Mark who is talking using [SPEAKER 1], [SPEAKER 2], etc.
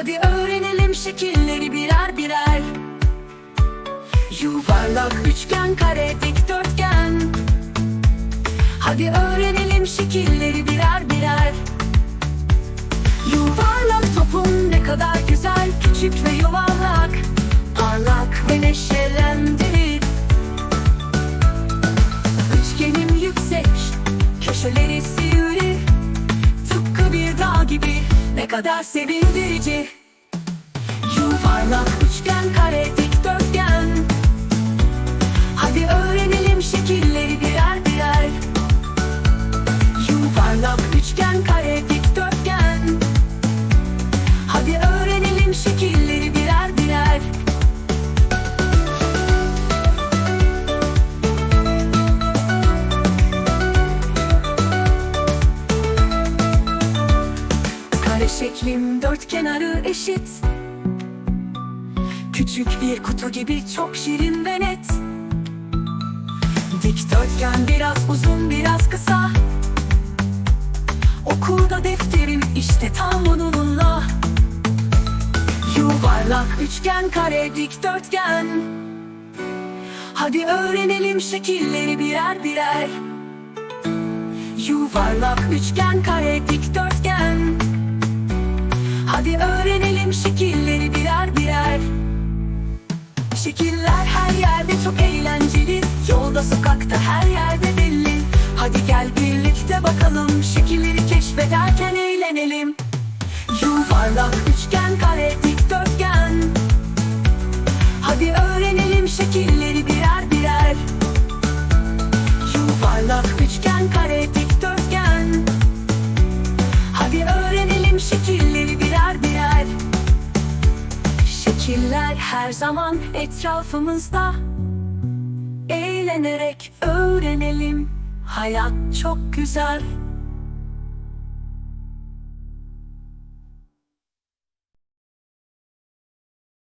[SPEAKER 1] Hadi öğrenelim şekilleri birer birer. Yuvarlak, üçgen, kare, dikdörtgen. Hadi öğrenelim şekilleri birer birer. Yuvarlak topum ne kadar güzel Küçük ve yuvarlak. Parlak ve neşelendirir Üçgenim yüksek Köşeleri kadar sevindirici. Yuvarlak, şeklim dört kenarı eşit. Küçük bir kutu gibi çok şirin ve net. Dikdörtgen biraz uzun biraz kısa. Okulda defterim işte tam onunla. Yuvarlak, üçgen, kare, dikdörtgen. Hadi öğrenelim şekilleri birer birer. Yuvarlak, üçgen, kare, dikdörtgen Hadi öğrenelim şekilleri birer birer. Şekiller her yerde çok eğlenceli. Yolda sokakta her yerde belli. Hadi gel birlikte bakalım Şekilleri keşfederken eğlenelim. Yuvarlak, üçgen, kare, dikdörtgen Hadi öğrenelim şekilleri birer birer. Yuvarlak, üçgen, kare, dikdörtgen Hadi öğrenelim şekilleri Şekiller her zaman etrafımızda. Eğlenerek öğrenelim. Hayat çok güzel